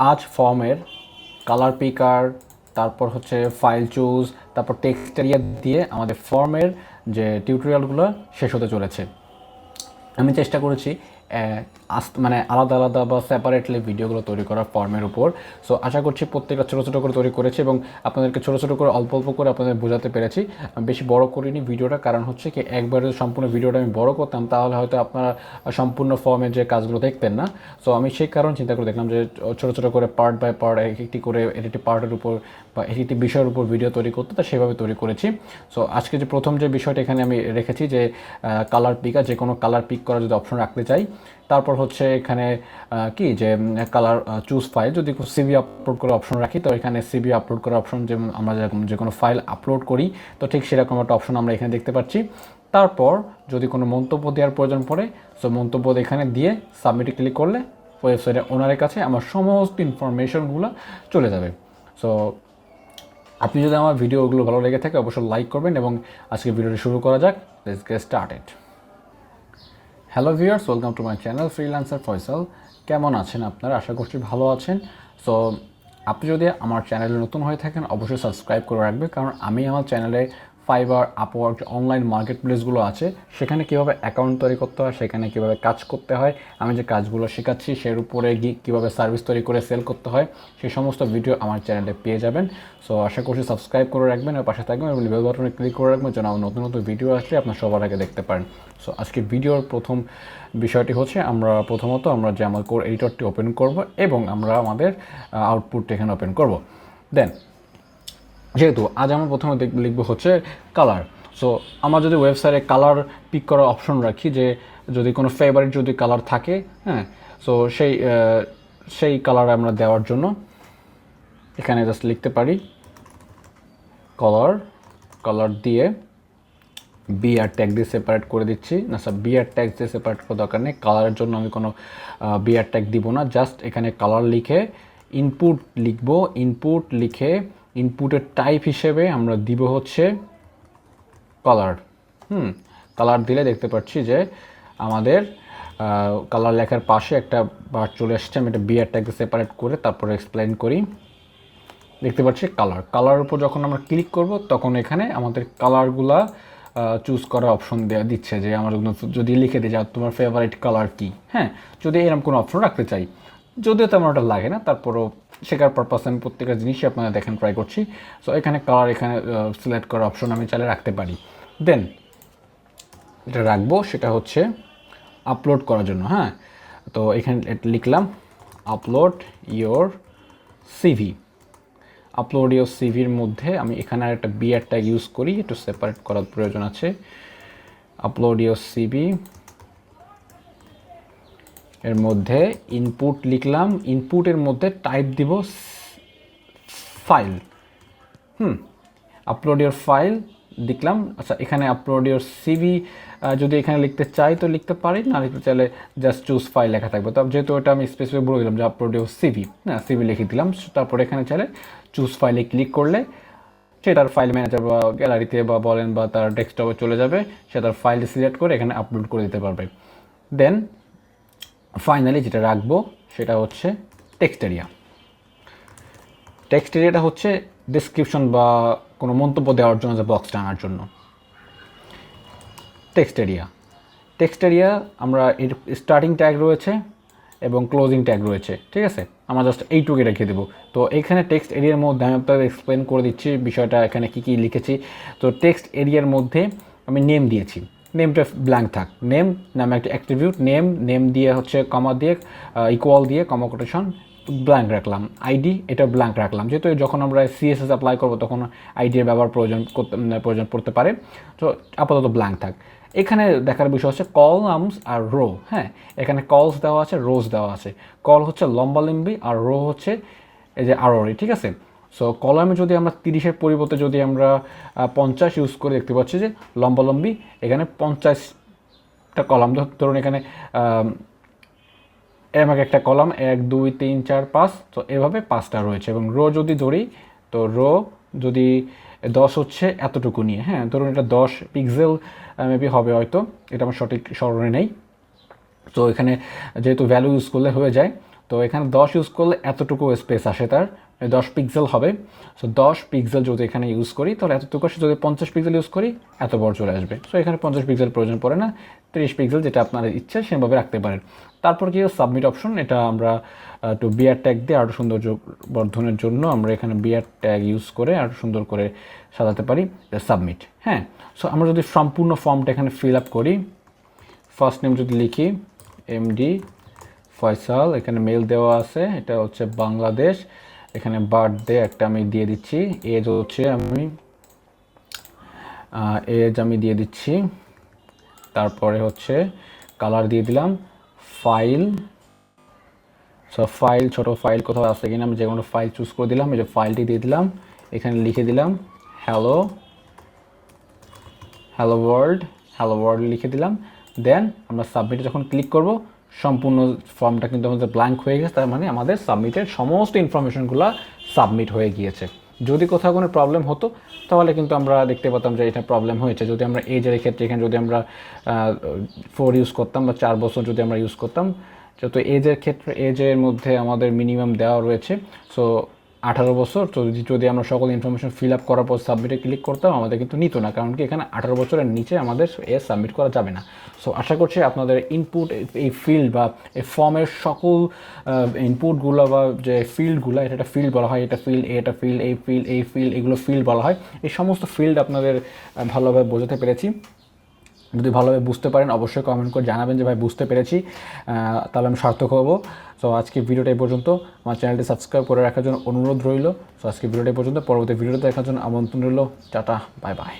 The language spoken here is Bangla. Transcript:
আজ ফর্মের কালার পিকার তারপর হচ্ছে ফাইল চুজ তারপর টেক্সট এরিয়া দিয়ে আমাদের ফর্মের যে টিউটোরিয়ালগুলো শেষ হতে চলেছে। আমি চেষ্টা করেছি মানে আলাদা আলাদা বা সেপারেটলি ভিডিওগুলো তৈরি করার ফর্মের উপর। সো আশা করছি প্রত্যেকটা ছোটো ছোটো করে তৈরি করেছি এবং আপনাদেরকে ছোটো ছোটো করে, অল্প অল্প করে আপনাদের বোঝাতে পেরেছি। বেশি বড় করিনি ভিডিওটা, কারণ হচ্ছে কি, একবারে যদি সম্পূর্ণ ভিডিওটা আমি বড় করতাম, তাহলে হয়তো আপনারা সম্পূর্ণ ফর্মের যে কাজগুলো দেখতেন না। সো আমি সেই কারণ চিন্তা করে দেখলাম যে, ছোটো ছোটো করে পার্ট বাই পার্ট এক একটি করে এক একটি পার্টের উপর বা এক একটি বিষয়ের উপর ভিডিও তৈরি করতে, তা সেভাবে তৈরি করেছি। সো আজকে যে প্রথম যে বিষয়টা এখানে আমি রেখেছি যে কালার পিকা যে কোনো কালার পিক করার যদি অপশন রাখতে চাই তারপর হচ্ছে এখানে কি যে কালার চুজ ফাইল যদি সিবি আপলোড করে অপশন রাখি, তো এখানে সিবি আপলোড করার অপশন যেমন আমরা যেরকম, যে কোনো ফাইল আপলোড করি, তো ঠিক সেরকম একটা অপশন আমরা এখানে দেখতে পাচ্ছি। তারপর যদি কোনো মন্তব্য দেওয়ার প্রয়োজন পড়ে সো মন্তব্য এখানে দিয়ে সাবমিটে ক্লিক করলে ওয়েবসাইটের ওনারের কাছে আমার সমস্ত ইনফরমেশনগুলো চলে যাবে। সো আপনি যদি আমার ভিডিওগুলো ভালো লেগে থাকে, অবশ্যই লাইক করবেন এবং আজকে ভিডিওটি শুরু করা যাক let's get started hello viewers welcome to my channel freelancer Faisal কেমন আছেন আপনারা? আশা করছি ভালো আছেন। সো আপনি যদি আমার চ্যানেলে নতুন হয়ে থাকেন, অবশ্যই সাবস্ক্রাইব করে রাখবেন, কারণ আমি আমার চ্যানেলে ফাইবার আপওয়ার্ক অনলাইন মার্কেট প্লেসগুলো আছে। সেখানে কীভাবে অ্যাকাউন্ট তৈরি করতে হয়, সেখানে কীভাবে কাজ করতে হয়, আমি যে কাজগুলো শেখাচ্ছি, সের উপরে গিয়ে কীভাবে সার্ভিস তৈরি করে সেল করতে হয় সেই সমস্ত ভিডিও আমার চ্যানেলে পেয়ে যাবেন। সো আশা করছি সাবস্ক্রাইব করে রাখবেন আর পাশে থাকবেন এবং বেল বাটনে ক্লিক করে রাখবেন যেন আমার নতুন নতুন ভিডিও আসলে আপনার সবার আগে দেখতে পারেন। সো আজকে ভিডিওর প্রথম বিষয়টি হচ্ছে, আমরা প্রথমত আমরা যে আমার কোর এডিটরটি ওপেন করব এবং আমরা আমাদের আউটপুটটি এখানে ওপেন করব। দেন যেহেতু আজ আমরা প্রথমে লিখব হচ্ছে কালার সো আমার যদি ওয়েবসাইটে কালার পিক করার অপশন রাখি যে যদি কোনো ফেভারিট যদি কালার থাকে হ্যাঁ সো সেই সেই কালার আমরা দেওয়ার জন্য এখানে জাস্ট লিখতে পারি কালার কালার দিয়ে বি আর ট্যাগ দিয়ে সেপারেট করে দিচ্ছি। না স্যার বি আর ট্যাগ দিয়ে সেপারেট করার দরকার নেই। কালারের জন্য আমি কোনো বি আর ট্যাগ দিব না। জাস্ট এখানে কালার লিখে ইনপুট লিখব। ইনপুট লিখে ইনপুটের টাইপ হিসেবে আমরা দিব হচ্ছে কালার হুম কালার দিলে দেখতে পাচ্ছি যে আমাদের কালার লেখার পাশে একটা বার চলে আসছে আমি এটা বিয়ার ট্যাগ সেপারেট করে তারপরে এক্সপ্লেন করি। দেখতে পাচ্ছি কালার কালার উপর যখন আমরা ক্লিক করব, তখন এখানে আমাদের কালারগুলা চুজ করার অপশন দেওয়া দিচ্ছে যে আমার যদি লিখে দিই যে তোমার ফেভারিট কালার কি। হ্যাঁ যদি এরকম কোনো অপশন রাখতে চাই যদিও তেমন ওটা লাগে না, তারপরও শেখার পারপাস আমি প্রত্যেকটা জিনিসই আপনারা দেখেন ট্রাই করছি। সো এখানে কালার এখানে সিলেক্ট করার অপশন আমি চাইলে রাখতে পারি। দেন যেটা রাখব সেটা হচ্ছে আপলোড করার জন্য হ্যাঁ? তো এখানে এটা লিখলাম upload your CV upload your সিভির মধ্যে আমি এখানে আর একটা বিয়ার ট্যাগ ইউজ করি, একটু সেপারেট করার প্রয়োজন আছে। আপলোড ইয়োর সিভি এর মধ্যে ইনপুট লিখলাম ইনপুটের মধ্যে টাইপ দিব file hmm upload your file লিখলাম আচ্ছা এখানে আপলোড ইয়োর সিভি যদি এখানে লিখতে চাই তো লিখতে পারি, না লিখতে চাইলে জাস্ট চুজ ফাইল লেখা থাকবে। তো যেহেতু এটা আমি স্পেসিফিক বলে দিলাম যে আপলোড ইয়োর সিভি হ্যাঁ সিভি লিখে দিলাম তারপরে এখানে চাইলে চুজ ফাইলে ক্লিক করলে সে তার ফাইল ম্যানেজার বা গ্যালারিতে বা বলেন বা তার ডেস্কটপে চলে যাবে, সে তার ফাইল সিলেক্ট করে এখানে আপলোড করে দিতে পারবে। দেন ফাইনালি যেটা রাখব, সেটা হচ্ছে টেক্সট এরিয়া টেক্সট এরিয়াটা হচ্ছে ডিসক্রিপশন বা কোনো মন্তব্য দেওয়ার জন্য যে বক্সটা আনার জন্য। টেক্সট এরিয়া টেক্সট এরিয়া আমরা এর স্টার্টিং ট্যাগ রয়েছে এবং ক্লোজিং ট্যাগ রয়েছে, ঠিক আছে? আমরা জাস্ট এইটুকু রেখে দেবো। তো এখানে টেক্সট এরিয়ার মধ্যে আমি আপনাদের এক্সপ্লেন করে দিচ্ছি বিষয়টা, এখানে কী কী লিখেছি। তো টেক্সট এরিয়ার মধ্যে আমি নেম দিয়েছি। নেমটা ব্ল্যাঙ্ক থাক। নেম নামে একটা অ্যাট্রিবিউট নেম নেম দিয়ে হচ্ছে কমা দিয়ে ইকুয়াল দিয়ে কমা কোটেশন ব্ল্যাঙ্ক রাখলাম। আইডি এটা ব্ল্যাঙ্ক রাখলাম। যেহেতু যখন আমরা সিএসএস অ্যাপ্লাই করব, তখন আইডির ব্যবহার প্রয়োজন করতে প্রয়োজন পড়তে পারে। তো আপাতত ব্ল্যাঙ্ক থাক। এখানে দেখার বিষয় হচ্ছে কল কলামস আর রো হ্যাঁ? এখানে কলস দেওয়া আছে রোজ দেওয়া আছে। কল হচ্ছে লম্বালম্বি আর রো হচ্ছে এই যে আরোরি ঠিক আছে? সো কলামে যদি আমরা তিরিশের পরিবর্তে যদি আমরা পঞ্চাশ ইউজ করে দেখতে পাচ্ছি যে লম্বালম্বি এখানে পঞ্চাশটা কলাম ধরুন এখানে আম, এরকম একটা কলাম এক দুই তিন চার পাঁচ তো এভাবে পাঁচটা রয়েছে এবং রো যদি ধরি তো রো যদি দশ হচ্ছে এতটুকু নিয়ে হ্যাঁ ধরুন এটা দশ পিক্সেল মেবি হবে হয়তো এটা আমার সঠিক স্মরণে নেই। তো এখানে যেহেতু ভ্যালু ইউজ করলে হয়ে যায় তো এখানে দশ ইউজ করলে এতটুকু স্পেস আসে তার দশ পিক্সেল হবে। সো দশ পিক্সেল যদি এখানে ইউজ করি, তাহলে এতটুকু আসে যদি পঞ্চাশ পিক্সেল ইউজ করি, এত বড় চলে আসবে। সো এখানে পঞ্চাশ পিক্সেল প্রয়োজন পড়ে না। তিরিশ পিক্সেল যেটা আপনার ইচ্ছা, সেভাবে রাখতে পারেন। তারপর কি সাবমিট অপশন এটা আমরা একটু বিয়ার ট্যাগ দিয়ে আরও সৌন্দর্য বর্ধনের জন্য আমরা এখানে বিয়ার ট্যাগ ইউজ করে আরও সুন্দর করে সাজাতে পারি সাবমিট হ্যাঁ? সো আমরা যদি সম্পূর্ণ ফর্মটা এখানে ফিল আপ করি ফার্স্ট নেম যদি লিখি এমডি ফয়সাল এখানে মেল দেওয়া আছে, এটা হচ্ছে বাংলাদেশ। এখানে বার্থডে একটা আমি দিয়ে দিচ্ছি এজ হচ্ছে আমি এজ আমি দিয়ে দিচ্ছি, তারপরে হচ্ছে কালার দিয়ে দিলাম ফাইল সো ফাইল ছোট ফাইল কোথাও আছে কিনা আমি যে কোনো ফাইল চুজ করে দিলাম, এই যে ফাইলটি দিয়ে দিলাম, এখানে লিখে দিলাম hello hello world hello world লিখে দিলাম দেন আমরা সাবমিটে যখন ক্লিক করব সম্পূর্ণ ফর্মটা কিন্তু আমাদের ব্ল্যাঙ্ক হয়ে গেছে, তার মানে আমাদের সাবমিটের সমস্ত ইনফরমেশনগুলো সাবমিট হয়ে গিয়েছে। যদি কোথাও কোনো প্রবলেম হতো, তাহলে কিন্তু আমরা দেখতে পেতাম যে এটা প্রবলেম হয়েছে। যদি আমরা এজের ক্ষেত্রে এখানে যদি আমরা ফোর ইউজ করতাম বা চার বছর যদি আমরা ইউজ করতাম, যেহেতু এজের ক্ষেত্রে এজের মধ্যে আমাদের মিনিমাম দেওয়া রয়েছে সো আঠারো বছর যদি যদি আমরা সকল ইনফরমেশন ফিল আপ করার পর সাবমিটে ক্লিক করতাম, আমাদের কিন্তু নিত না, কারণ কি এখানে আঠারো বছরের নিচে আমাদের এ সাবমিট করা যাবে না। সো আশা করছি আপনাদের ইনপুট এই ফিল্ড বা এই ফর্মের সকল ইনপুটগুলো বা যে ফিল্ডগুলো এটা একটা ফিল্ড বলা হয়, এটা ফিল্ড এটা ফিল্ড এই ফিল্ড এই ফিল্ড এগুলো ফিল্ড বলা হয়। এই সমস্ত ফিল্ড আপনাদের ভালোভাবে বোঝাতে পেরেছি। যদি ভালোভাবে বুঝতে পারেন, অবশ্যই কমেন্ট করে জানাবেন যে, ভাই, বুঝতে পেরেছি তাহলে আমি সার্থক হব। সো আজকে ভিডিওটা এই পর্যন্ত। আমার চ্যানেলটি সাবস্ক্রাইব করে রাখার জন্য অনুরোধ রইল। সো আজকে ভিডিওটা এই পর্যন্ত। পরবর্তী ভিডিওটা দেখার জন্য আমন্ত্রণ রইল। Tata bye bye